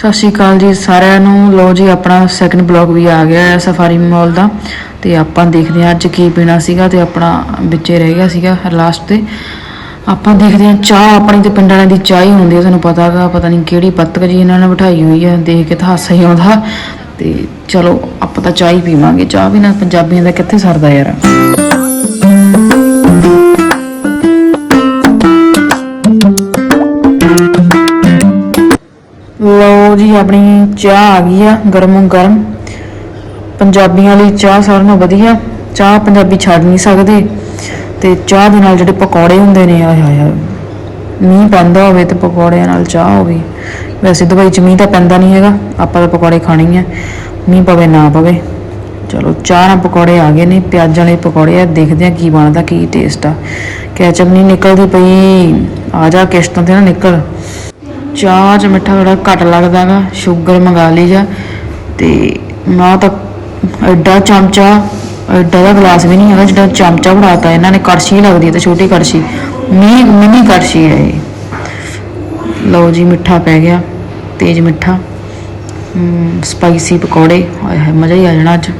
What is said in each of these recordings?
ਸਤਿ ਸ਼੍ਰੀ ਅਕਾਲ ਜੀ ਸਾਰਿਆਂ ਨੂੰ। ਲੋ ਜੀ, ਆਪਣਾ ਸੈਕੰਡ ਬਲੌਗ ਵੀ ਆ ਗਿਆ ਹੈ ਸਫਾਰੀ ਮਾਲ ਦਾ। ਤੇ ਆਪਾਂ ਦੇਖਦੇ ਹਾਂ ਅੱਜ ਕੀ ਪੀਣਾ ਸੀਗਾ ਤੇ ਆਪਣਾ ਵਿੱਚੇ ਰਹਿ ਗਿਆ ਸੀਗਾ ਲਾਸਟ ਤੇ। ਆਪਾਂ ਦੇਖਦੇ ਹਾਂ ਚਾਹ ਆਪਣੀ ਤੇ ਪਿੰਡਾਂ ਵਾਲਿਆਂ ਦੀ ਚਾਹ ਹੀ ਹੁੰਦੀ ਹੈ, ਤੁਹਾਨੂੰ ਪਤਾ ਹੈਗਾ ਪਤਾ ਨਹੀਂ ਕਿਹੜੀ ਪੱਤਕ ਜੀ ਇਹਨਾਂ ਨੇ ਬਿਠਾਈ ਹੋਈ ਹੈ, ਦੇਖ ਕੇ ਤਾਂ ਹਾਸਾ ਹੀ ਆਉਂਦਾ। ਤੇ ਚਲੋ, ਆਪਾਂ ਤਾਂ ਚਾਹ ਹੀ ਪੀਵਾਂਗੇ। ਚਾਹ ਬਿਨਾਂ ਪੰਜਾਬੀਆਂ ਦਾ ਕਿੱਥੇ ਸਰਦਾ ਯਾਰ। ਜੀ ਆਪਣੀ ਚਾਹ ਆ ਗਈ ਆ, ਗਰਮੋ ਗਰਮ। ਪੰਜਾਬੀਆਂ ਲਈ ਚਾਹ ਸਾਰਿਆਂ ਨਾਲੋਂ ਵਧੀਆ। ਚਾਹ ਪੰਜਾਬੀ ਛੱਡ ਨਹੀਂ ਸਕਦੇ। ਤੇ ਚਾਹ ਦੇ ਨਾਲ ਜਿਹੜੇ ਪਕੌੜੇ ਹੁੰਦੇ ਨੇ, ਆਏ ਹਾਏ ਮੀਂਹ ਪੈਂਦਾ ਹੋਵੇ ਤੇ ਪਕੌੜਿਆਂ ਨਾਲ ਚਾਹ ਹੋਵੇ। ਵੈਸੇ ਦੁਬਈ ਚ ਮੀਂਹ ਤਾਂ ਪੈਂਦਾ ਨਹੀਂ ਹੈਗਾ, ਆਪਾਂ ਤਾਂ ਪਕੌੜੇ ਖਾਣੇ ਆ। ਮੀਂਹ ਪਵੇ ਨਾ ਪਵੇ। ਚਲੋ, ਚਾਹ ਨਾਲ ਪਕੌੜੇ ਆ ਗਏ ਨੇ, ਪਿਆਜ਼ਾਂ ਵਾਲੇ ਪਕੌੜੇ ਆ, ਦੇਖਦੇ ਆ ਕੀ ਬਣਦਾ, ਕੀ ਟੇਸਟ ਆ। ਕੈਚਅਪ ਨਹੀਂ ਨਿਕਲਦੀ ਪਈ। ਆ ਜਾ ਕਿਸ਼ਤਾਂ ਤੇ ਨਾ ਨਿਕਲ। ਚਾਹ ਚ ਮਿੱਠਾ ਥੋੜਾ ਘੱਟ ਲੱਗਦਾਗਾ ਸ਼ੂਗਰ ਮੰਗਾ ਲਈ ਜਾ, ਤੇ ਮੈਂ ਤਾਂ ਐਡਾ ਚਮਚਾ, ਐਡਾ ਦਾ ਗਲਾਸ ਵੀ ਨਹੀਂ ਹੈਗਾ ਜਿਹੜਾ ਚਮਚਾ ਬਣਾਤਾ, ਇਹਨਾਂ ਨੇ ਕੜਛੀ ਲੱਗਦੀ ਹੈ ਤੇ ਛੋਟੀ ਕੜਛੀ, ਮੀ, ਮਿੰਨੀ ਕੜਛੀ ਹੈ ਇਹ। ਲਓ ਜੀ, ਮਿੱਠਾ ਪੈ ਗਿਆ, ਤੇਜ਼ ਮਿੱਠਾ ਸਪਾਈਸੀ ਪਕੌੜੇ, ਹਾਏ ਮਜ਼ਾ ਹੀ ਆ ਜਾਣਾ ਅੱਜ।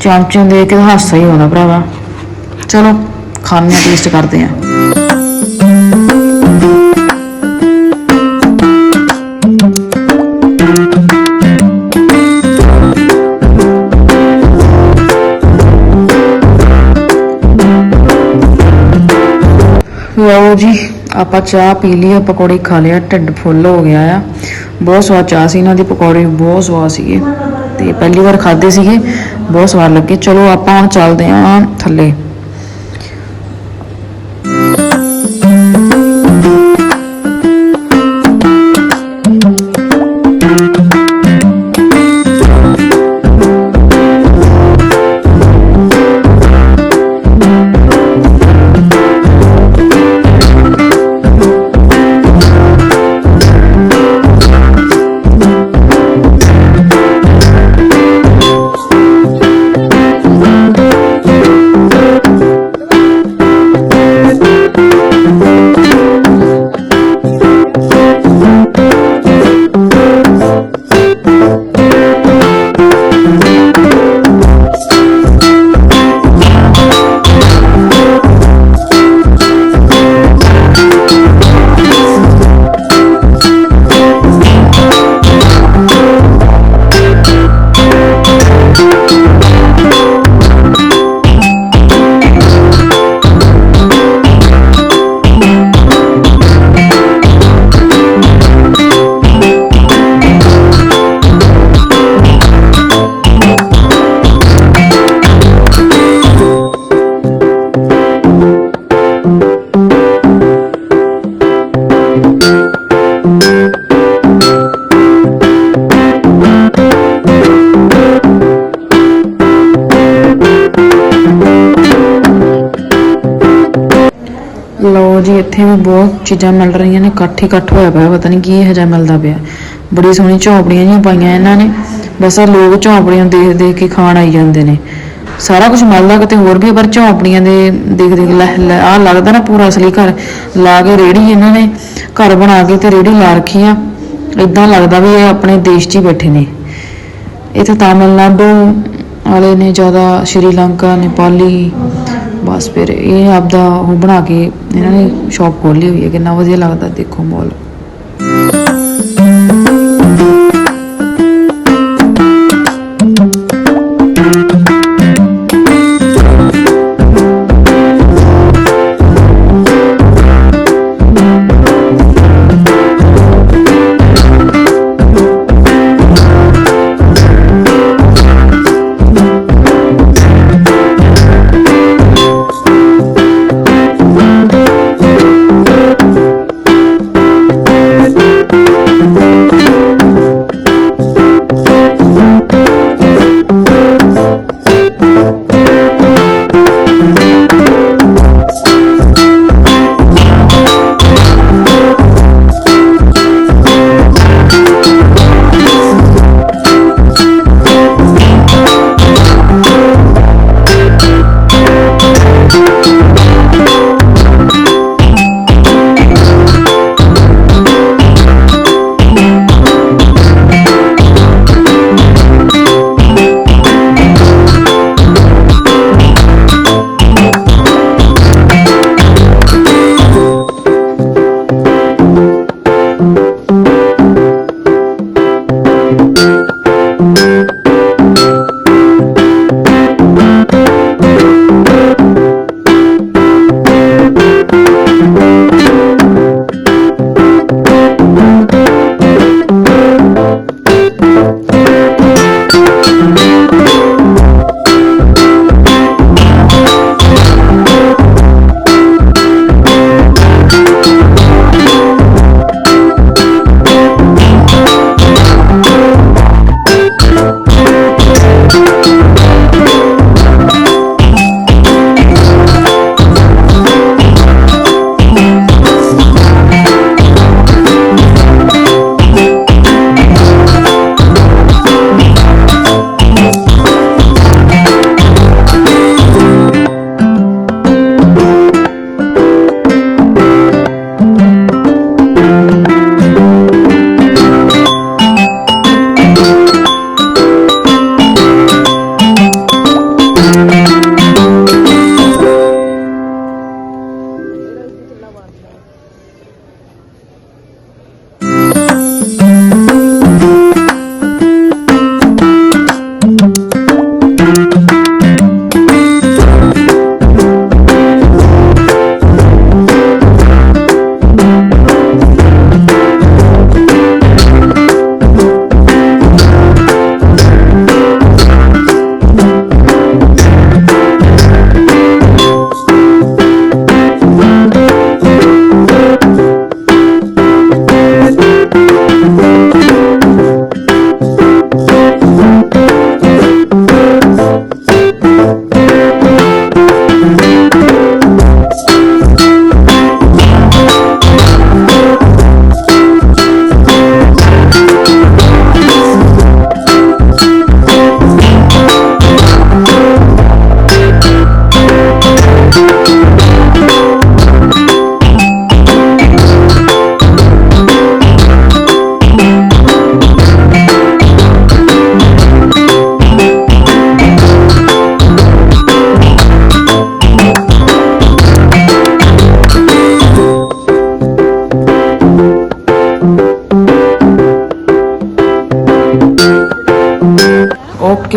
ਚਮਚੇ ਨੂੰ ਦੇਖ ਕੇ ਹਾਸਾ ਹੀ ਆਉਂਦਾ ਭਰਾਵਾ। ਚਲੋ ਖਾਣੇ ਆ ਟੇਸਟ ਕਰਦੇ ਆ ਲਓ ਜੀ, ਆਪਾਂ ਚਾਹ ਪੀ ਲਈ ਆ ਪਕੌੜੇ ਖਾ ਲਿਆ ਢਿੱਡ ਫੁੱਲ ਹੋ ਗਿਆ ਆ। ਬਹੁਤ ਸਵਾਦ ਚਾਹ ਸੀ ਇਹਨਾਂ ਦੀ, ਪਕੌੜੇ ਬਹੁਤ ਸਵਾਦ ਸੀਗੇ। ਤੇ ਪਹਿਲੀ ਵਾਰ ਖਾਦੇ ਸੀਗੇ, ਬਹੁਤ ਸਵਾਦ ਲੱਗੇ। ਚਲੋ ਆਪਾਂ ਹੁਣ ਚੱਲਦੇ ਆਂ ਥੱਲੇ। ਲਓ ਇੱਥੇ ਵੀ ਬਹੁਤ ਚੀਜ਼ਾਂ ਮਿਲ ਰਹੀਆਂ ਨੇ, ਇਕੱਠ ਹੀ ਇਕੱਠ ਹੋਇਆ ਪਿਆ, ਪਤਾ ਨਹੀਂ ਕੀ ਇਹੋ ਜਿਹਾ ਮਿਲਦਾ ਪਿਆ। ਬੜੀ ਸੋਹਣੀ ਝੌਂਪੜੀਆਂ ਜਿਹੀਆਂ ਪਾਈਆਂ ਇਹਨਾਂ ਨੇ, ਬਸ ਆਹ ਲੋਕ ਝੌਂਪੜੀਆਂ ਦੇਖ ਦੇਖ ਕੇ ਖਾਣ ਆਈ ਜਾਂਦੇ ਨੇ। ਸਾਰਾ ਕੁਝ ਮਿਲਦਾ ਕਿਤੇ ਹੋਰ ਵੀ ਪਰ ਝੌਂਪੜੀਆਂ ਦੇ ਦੇਖ ਦੇਖ ਲੈ ਲੈ, ਆਹ ਲੱਗਦਾ ਨਾ ਪੂਰਾ ਅਸਲੀ ਘਰ, ਲਾ ਕੇ ਰੇੜੀ ਇਹਨਾਂ ਨੇ ਘਰ ਬਣਾ ਕੇ ਤੇ ਰੇੜੀ ਲਾ ਰੱਖੀ ਆ। ਇਦਾਂ ਲੱਗਦਾ ਵੀ ਇਹ ਆਪਣੇ ਦੇਸ਼ 'ਚ ਹੀ ਬੈਠੇ ਨੇ। ਇੱਥੇ ਤਾਮਿਲਨਾਡੂ ਵਾਲੇ ਨੇ ਜ਼ਿਆਦਾ, ਸ਼੍ਰੀਲੰਕਾ, ਨੇਪਾਲੀ ਬਸ ਫਿਰ ਇਹ ਆਪਦਾ ਉਹ ਬਣਾ ਕੇ ਇਹਨਾਂ ਨੇ ਸ਼ਾਪ ਖੋਲ੍ਹੀ ਹੋਈ ਹੈ ਕਿੰਨਾ ਵਧੀਆ ਲੱਗਦਾ ਦੇਖੋ ਮਾਲ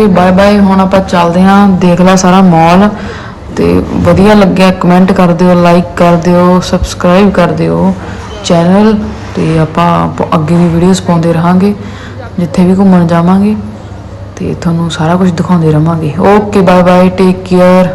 ਓਕੇ ਬਾਏ ਬਾਏ, ਹੁਣ ਆਪਾਂ ਚੱਲਦੇ ਹਾਂ, ਦੇਖ ਲਾ ਸਾਰਾ ਮਾਲ ਤੇ ਵਧੀਆ ਲੱਗਿਆ ਕਮੈਂਟ ਕਰ ਦਿਓ ਲਾਈਕ ਕਰ ਦਿਓ ਸਬਸਕ੍ਰਾਈਬ ਕਰ ਦਿਓ ਚੈਨਲ ਤੇ ਆਪਾਂ ਅੱਗੇ ਵੀ ਵੀਡੀਓਜ਼ ਪਾਉਂਦੇ ਰਹਾਂਗੇ, ਜਿੱਥੇ ਵੀ ਘੁੰਮਣ ਜਾਵਾਂਗੇ। ਤੇ ਤੁਹਾਨੂੰ ਸਾਰਾ ਕੁਝ ਦਿਖਾਉਂਦੇ ਰਵਾਂਗੇ okay bye bye take care